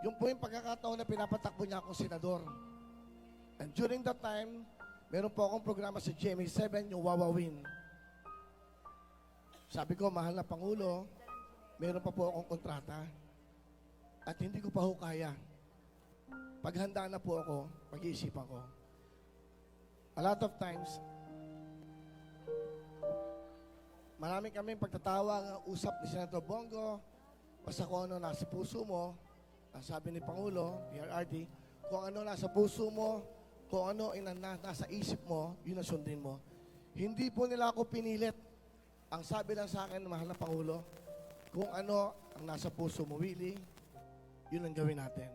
Yung po yung pagkakataon na pinapatakbo niya akong senador. And during that time, meron po akong programa sa GMA7, yung Wawawin. Sabi ko, mahal na Pangulo, meron pa po akong kontrata. At hindi ko pa ho kaya. Paghanda na po ako, pag-iisipan ko. A lot of times, marami kami pagtatawag, usap ni Senator Bongo, basta kung ano nasa puso mo, ang sabi ni Pangulo, PRRD, kung ano nasa puso mo, kung ano ina, na, nasa isip mo, yun ang sundin mo. Hindi po nila ako pinilit. Ang sabi lang sa akin, mahal na Pangulo, kung ano ang nasa puso mo, Willie, yun ang gawin natin.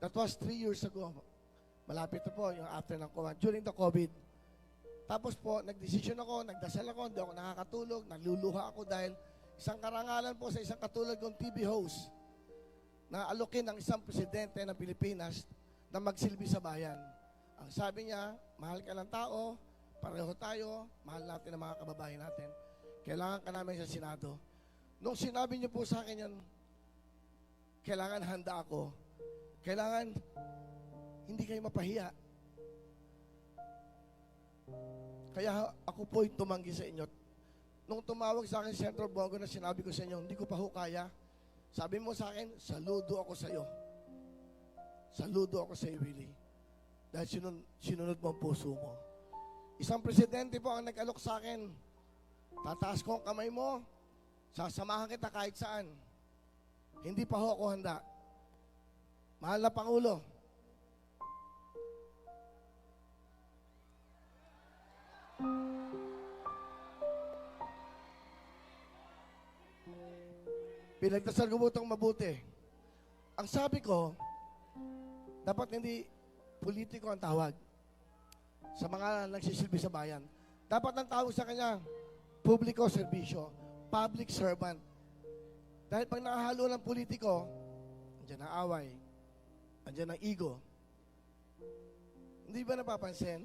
That was three years ago. Malapit na po yung after ng COVID, during the COVID. Tapos po, nagdesisyon ako, nagdasal ako, hindi ako nakakatulog, naluluha ako dahil isang karangalan po sa isang katulad kong TV host na alokin ng isang presidente ng Pilipinas na magsilbi sa bayan. Ang sabi niya, mahal ka ng tao, pareho tayo, mahal natin ang mga kababayan natin. Kailangan ka namin sa Senado. Nung sinabi niyo po sa akin yun, kailangan handa ako. Kailangan hindi kayo mapahiya. Kaya ako po'y tumanggi sa inyo. Nung tumawag sa akin Senator Bongo na sinabi ko sa inyo, hindi ko pa ho kaya. Sabi mo sa akin, saludo ako sa iyo. Saludo ako sa iyo, Willie. Dahil sinun sinunod mo ang puso mo. Isang presidente po ang nag-alok sa akin. Tataas ko ang kamay mo, sasamahan kita kahit saan. Hindi pa ho ako handa. Mahal na Pangulo, pinagdasal ko po itong mabuti. Ang sabi ko, dapat hindi politiko ang tawag sa mga nagsisilbi sa bayan. Dapat ang tawag sa kanya, publiko serbisyo, public servant. Dahil pag nakahalo ng politiko, andyan ang away, andyan ang ego. Hindi ba napapansin?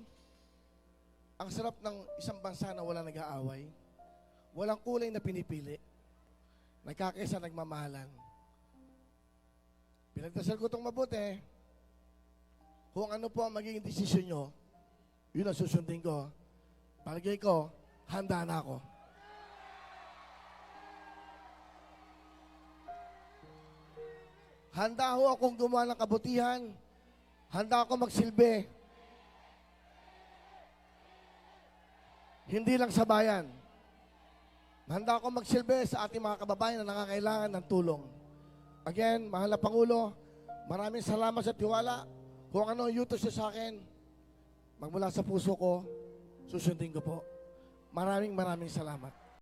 Ang sarap ng isang bansa na walang nag-aaway. Walang kulay na pinipili. Nagkakaisa nagmamahalan. Pinagdasal ko itong mabuti. Kung ano po ang magiging desisyon nyo, yun ang susundin ko. Palagay ko, handa na ako. Handa ho akong gumawa ng kabutihan. Handa ako magsilbi. Hindi lang sa bayan. Handa ako magsilbi sa ating mga kababayan na nangangailangan ng tulong. Again, mahal na Pangulo, maraming salamat sa tiwala. Kung ano ang niyo sa akin, magmula sa puso ko, susundin ko po. Maraming maraming salamat.